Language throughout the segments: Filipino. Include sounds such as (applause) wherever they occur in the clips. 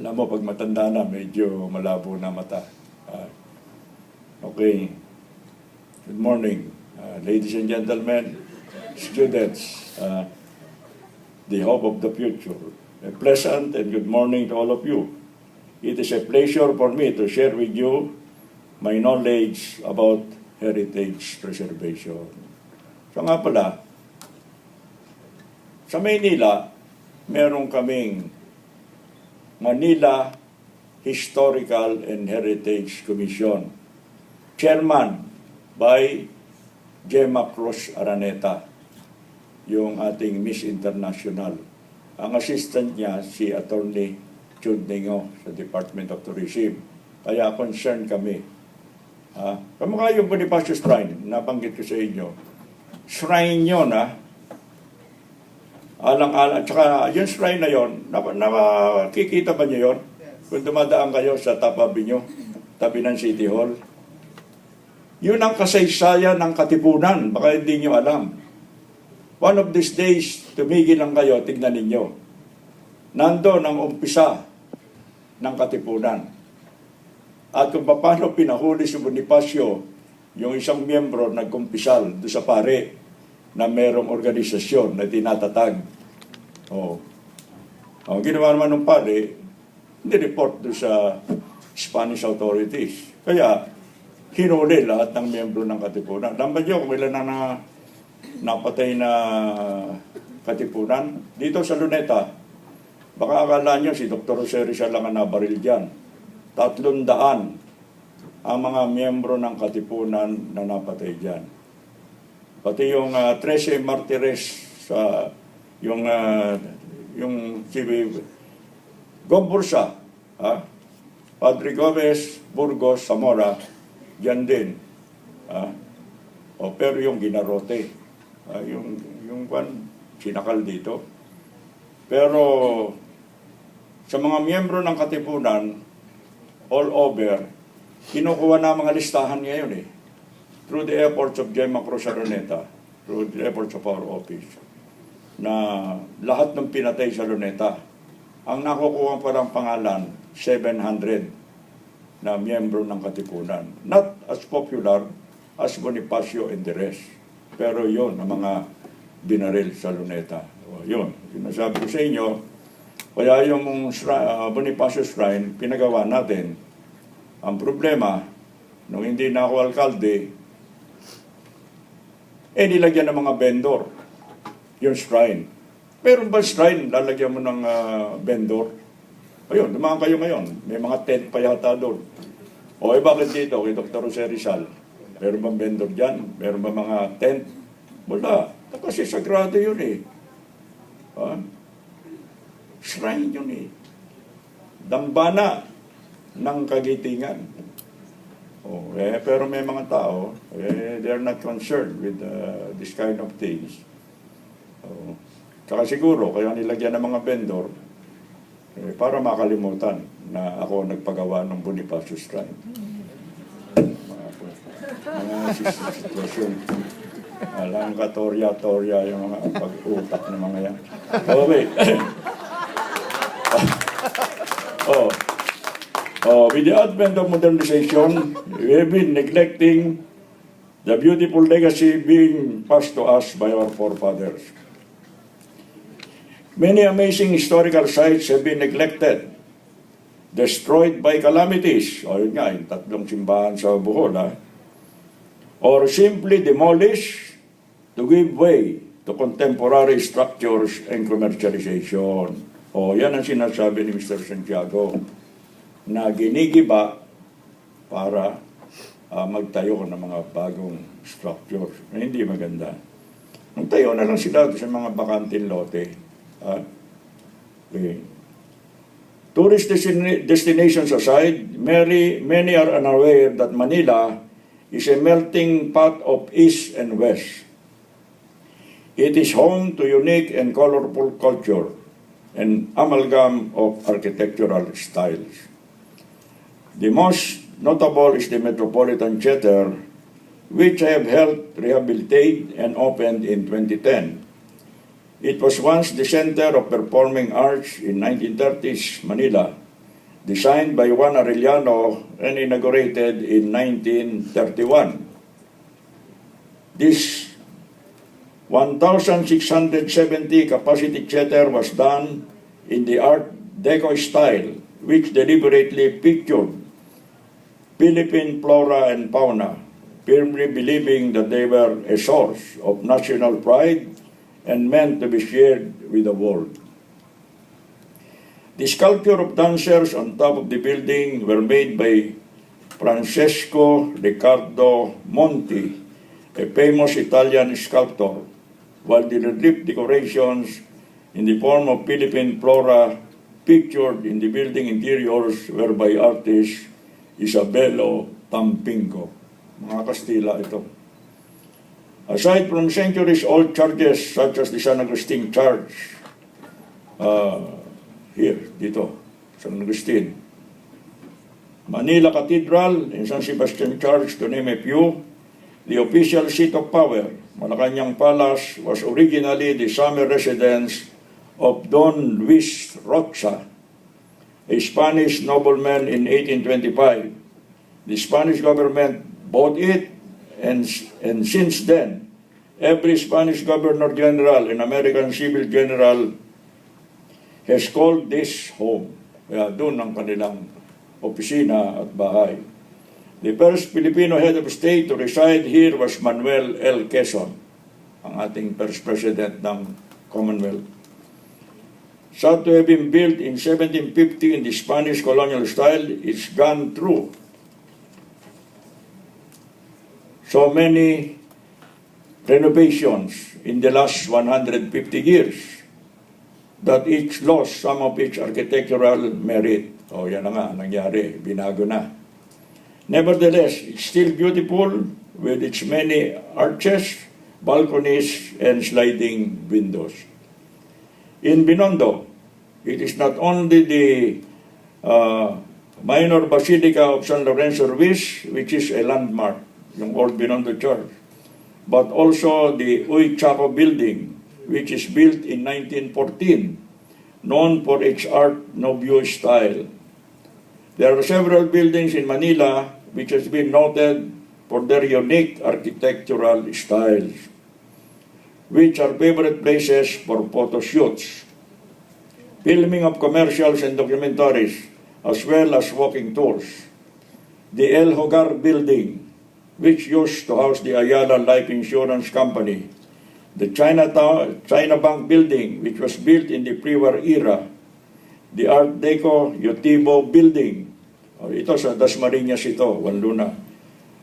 Alam mo, pag matanda na, medyo malabo na mata. Ah, okay. Good morning, uh, ladies and gentlemen, students, uh, the hope of the future. A pleasant and good morning to all of you. It is a pleasure for me to share with you my knowledge about heritage preservation. So nga pala, sa Maynila, meron kaming Manila Historical and Heritage Commission. Chairman by Gemma Cruz Araneta, yung ating Miss International. Ang assistant niya, si Attorney Jude Ningo sa Department of Tourism. Kaya concerned kami. Ha? Kamukha yung Bonifacio Shrine, nabanggit ko sa inyo. Shrine yun, ha? Alang-alang, tsaka yung shrine na yon, nakikita ba niyo yon? Kung dumadaan kayo sa tabi nyo, tabi ng City Hall. Yun ang kasaysayan ng katipunan, baka hindi nyo alam. One of these days, tumigil lang kayo, tignan ninyo. Nandun ang umpisa ng katipunan. At kung paano pinahuli si Bonifacio, yung isang miyembro nagkumpisal do sa pare na merong organisasyon na tinatatag. Oh. Ang ginawa naman ng pare, hindi report do sa Spanish authorities. Kaya, hinuli lahat ng miyembro ng katipunan. Ba niyo kung ilan na, na napatay na katipunan? Dito sa Luneta, baka akala niyo si Dr. Jose Rizal lang ang nabaril dyan. Tatlong daan ang mga miyembro ng katipunan na napatay dyan. Pati yung uh, 13 martires sa yung ah, yung si Gombursa, ha? Padre Gomez, Burgos, Zamora, dyan din. Ha? O, pero yung ginarote, ah, yung, yung kwan, sinakal dito. Pero sa mga miyembro ng katipunan, all over, kinukuha na mga listahan ngayon eh. Through the efforts of Gemma Cruz Araneta, through the efforts of our office, na lahat ng pinatay sa Luneta, ang nakukuha parang pangalan, 700 na miyembro ng Katipunan. Not as popular as Bonifacio and the rest. Pero yon ang mga binaril sa Luneta. O, yun, sinasabi ko sa inyo, kaya yung ah, Bonifacio Shrine, pinagawa natin. Ang problema, nung hindi na ako alkalde, eh nilagyan ng mga vendor yung shrine. Meron ba shrine, lalagyan mo ng ah, vendor? Ayun, dumaan kayo ngayon. May mga tent pa yata doon. O eh bakit dito kay Dr. Jose Rizal? Meron bang vendor dyan? Meron ba mga tent? Wala. Kasi sagrado yun eh. Ha? Shrine yun eh. Dambana ng kagitingan. Oh, eh, pero may mga tao, eh, they're not concerned with uh, this kind of things. Oh. Tsaka siguro, kaya nilagyan ng mga vendor, eh, para makalimutan na ako nagpagawa ng Bonifacio Shrine. Mga, sitwasyon. Alam ka, torya-torya yung mga pag-utak ng mga yan. Okay. oh. (coughs) Oh, with the advent of modernization, we have been neglecting the beautiful legacy being passed to us by our forefathers. Many amazing historical sites have been neglected, destroyed by calamities, o yun nga, yung tatlong simbahan sa Bohol, ha? or simply demolished to give way to contemporary structures and commercialization. O yan ang sinasabi ni Mr. Santiago na ginigiba para ah, magtayo ng mga bagong structures na hindi maganda. Magtayo na lang sila sa mga bakanting lote. Ah, okay. Tourist destin- destinations aside, many, many are unaware that Manila is a melting pot of East and West. It is home to unique and colorful culture and amalgam of architectural styles. The most notable is the Metropolitan Theater, which I have helped rehabilitate and opened in 2010. It was once the center of performing arts in 1930s Manila designed by Juan Arellano and inaugurated in 1931. This 1,670 capacity theater was done in the Art Deco style, which deliberately pictured Philippine flora and fauna, firmly believing that they were a source of national pride and meant to be shared with the world. The sculpture of dancers on top of the building were made by Francesco Riccardo Monti, a famous Italian sculptor, while the relief decorations in the form of Philippine flora pictured in the building interiors were by artist Isabelo Tampinco. Mga Kastila ito. Aside from centuries-old churches such as the San Agustin Church, uh, here, dito, San Agustin, Manila Cathedral and San Sebastian Church, to name a few, the official seat of power, Malacanang Palace, was originally the summer residence of Don Luis Rocha, a Spanish nobleman in 1825. The Spanish government bought it, and, and since then, every Spanish governor general and American civil general has called this home. Kaya doon ang kanilang opisina at bahay. The first Filipino head of state to reside here was Manuel L. Quezon, ang ating first president ng Commonwealth. Said to have been built in 1750 in the Spanish colonial style, it's gone through so many renovations in the last 150 years that it's lost some of its architectural merit. O yan na nga, nangyari, binago na. Nevertheless, it's still beautiful with its many arches, balconies, and sliding windows. In Binondo, it is not only the uh, minor Basilica of San Lorenzo Ruiz, which is a landmark, yung Old Binondo Church, but also the Uy Chaco building, which is built in 1914, known for its Art Nouveau style. There are several buildings in Manila which has been noted for their unique architectural styles, which are favorite places for photo shoots, filming of commercials and documentaries, as well as walking tours. The El Hogar Building, which used to house the Ayala Life Insurance Company, the Chinatown, China Bank Building, which was built in the pre-war era, the Art Deco Yotibo Building, o ito sa Dasmariñas ito, Wanluna,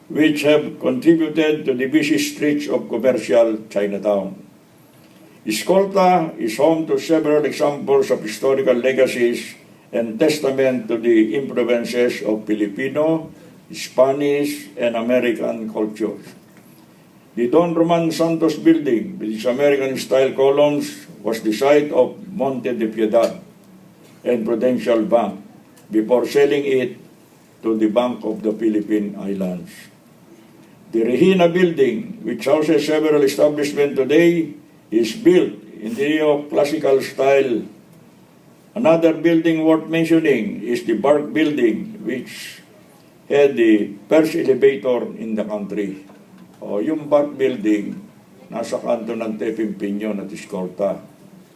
which have contributed to the busy streets of commercial Chinatown. Escolta is home to several examples of historical legacies and testament to the influences of Filipino, Spanish, and American cultures. The Don Roman Santos building with its American-style columns was the site of Monte de Piedad and Prudential Bank before selling it to the Bank of the Philippine Islands. The Regina building, which houses several establishments today, is built in the neoclassical style. Another building worth mentioning is the Bark building, which had the first elevator in the country. O, yung Bark building, nasa kanto ng Tepimpinyo at Escorta.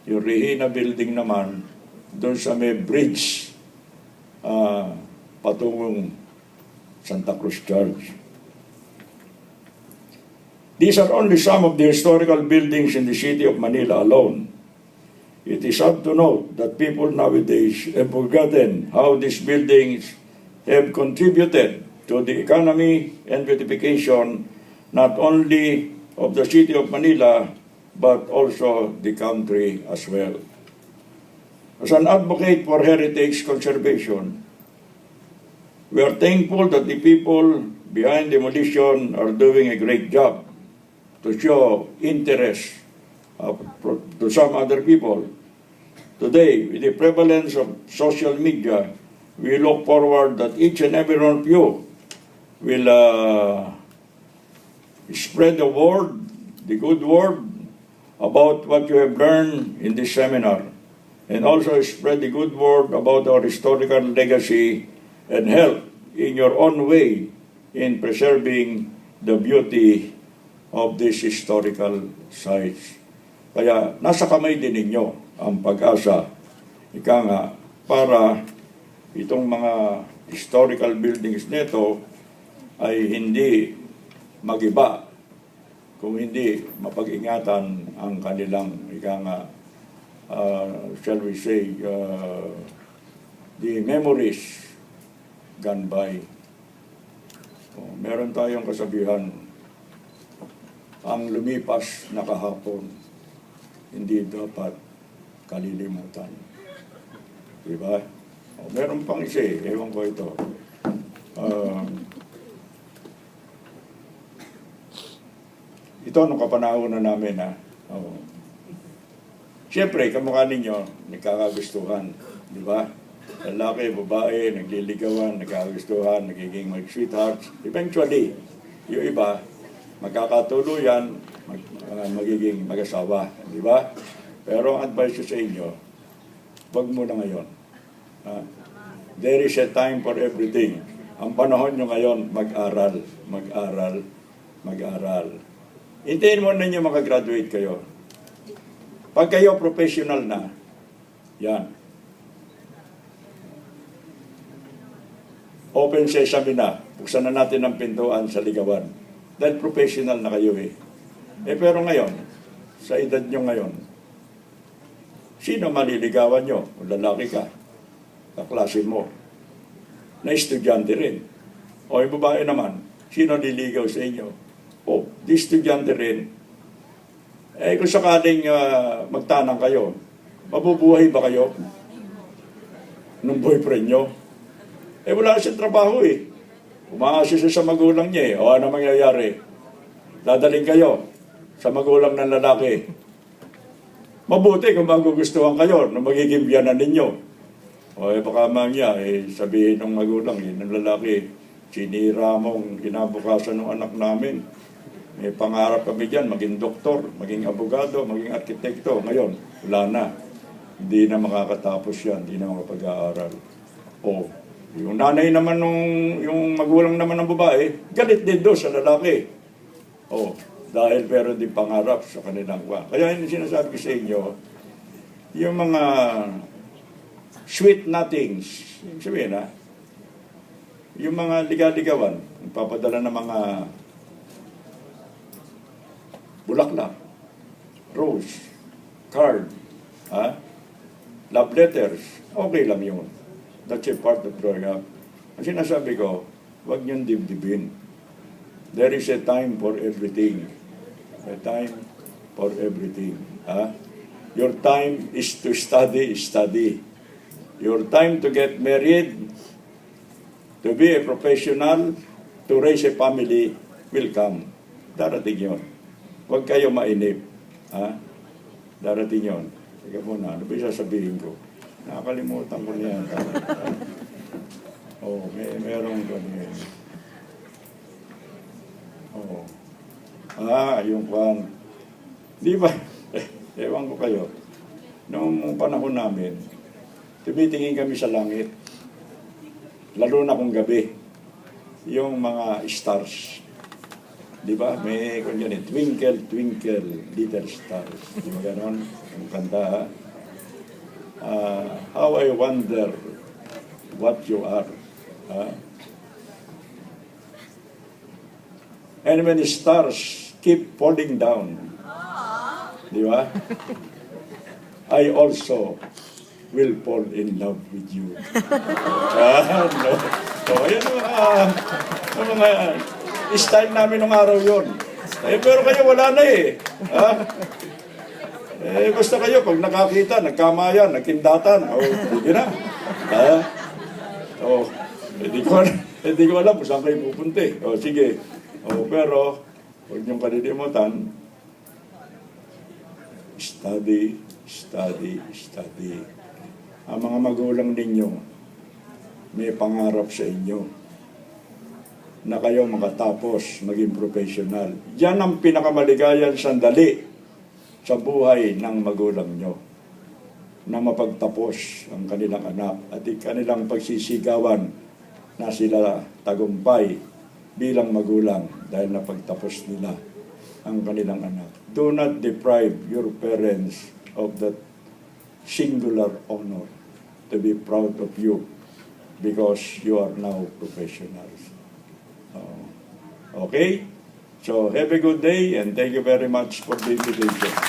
Yung Regina building naman, doon sa may bridge, ah, patungong Santa Cruz Church. These are only some of the historical buildings in the city of Manila alone. It is sad to note that people nowadays have forgotten how these buildings have contributed to the economy and beautification not only of the city of Manila but also the country as well. As an advocate for heritage conservation, we are thankful that the people behind demolition are doing a great job to show interest uh, to some other people. Today, with the prevalence of social media, we look forward that each and every one of you will uh, spread the word, the good word, about what you have learned in this seminar. and also spread the good word about our historical legacy and help in your own way in preserving the beauty of these historical sites. Kaya nasa kamay din ninyo ang pag-asa, ika nga, para itong mga historical buildings nito ay hindi magiba kung hindi mapag-ingatan ang kanilang, ika nga, uh, shall we say, uh, the memories gone by. Oh, meron tayong kasabihan, ang lumipas na kahapon, hindi dapat kalilimutan. Diba? Oh, meron pang isa eh, ewan ko ito. Um, ito nung kapanahon na namin ha. Oh. Siyempre, kamukha ninyo, nagkakagustuhan. Di ba? Lalaki, babae, nagliligawan, nagkakagustuhan, nagiging mag-sweethearts. Eventually, yung iba, magkakatuluyan, mag, ah, magiging mag-asawa. Di ba? Pero ang advice ko sa inyo, wag muna ngayon. Ah, there is a time for everything. Ang panahon nyo ngayon, mag-aral, mag-aral, mag-aral. Hintayin mo ninyo makagraduate kayo. Pag kayo professional na, yan. Open sesame na. Buksan na natin ang pintuan sa ligawan. Dahil professional na kayo eh. Eh pero ngayon, sa edad nyo ngayon, sino maliligawan nyo? Lalaki ka, kaklase mo, na estudyante rin. O yung babae naman, sino liligaw sa inyo? O, di estudyante rin. Eh kung sakaling ah, magtanang kayo, mabubuhay ba kayo nung boyfriend nyo? Eh wala siyang trabaho eh. Umaasa siya sa magulang niya eh. O ano mangyayari? Dadaling kayo sa magulang ng lalaki. Mabuti kung magugustuhan kayo na magiging biyanan ninyo. O eh baka mamaya eh, sabihin ng magulang eh, ng lalaki, sinira mo ang kinabukasan ng anak namin. May pangarap kami dyan, maging doktor, maging abogado, maging arkitekto. Ngayon, wala na. Hindi na makakatapos yan, hindi na makapag-aaral. O, yung nanay naman nung, yung magulang naman ng babae, galit din doon sa lalaki. O, dahil pero din pangarap sa kanilang kwa. Kaya yung sinasabi ko sa inyo, yung mga sweet nothings, yung sabihin ha, yung mga liga-ligawan, papadala ng mga bulaklak, rose, card, ha? love letters, okay lang yun. That's a part of growing up. Ang sinasabi ko, huwag niyong dibdibin. There is a time for everything. A time for everything. Ha? Your time is to study, study. Your time to get married, to be a professional, to raise a family, will come. Darating yun. Huwag kayo mainip. Ha? Darating yun. Sige muna, ano ba yung sasabihin ko? Nakakalimutan ko na yan. (laughs) Oo, oh, may, merong ganyan. Oo. Ah, yung kwan. Di ba? Eh, (laughs) ewan ko kayo. Noong panahon namin, tumitingin kami sa langit. Lalo na kung gabi. Yung mga stars. Di ba? May kung yan eh, Twinkle, Twinkle, Little Stars. Di ba ganon? Yung kanta, ha? Ah, how I wonder what you are. Ha? And when the stars keep falling down, di ba? I also will fall in love with you. (laughs) ah, no. So, ayan ang mga, ang mga style namin nung araw yon. Eh, pero kayo wala na eh. Ha? Eh, basta kayo, pag nakakita, nagkamayan, nagkindatan, o, oh, hindi na. Ha? O, hindi ko, hindi (laughs) ko alam kung saan kayo pupunta eh. O, sige. O, pero, huwag niyong kalilimutan, study, study, study. Ang mga magulang ninyo, may pangarap sa inyo na kayo makatapos, maging professional. Yan ang pinakamaligayan sandali sa buhay ng magulang nyo. na mapagtapos ang kanilang anak at kanilang pagsisigawan na sila tagumpay bilang magulang dahil napagtapos nila ang kanilang anak. Do not deprive your parents of that singular honor to be proud of you because you are now professionals. Uh, okay? So have a good day and thank you very much for the invitation.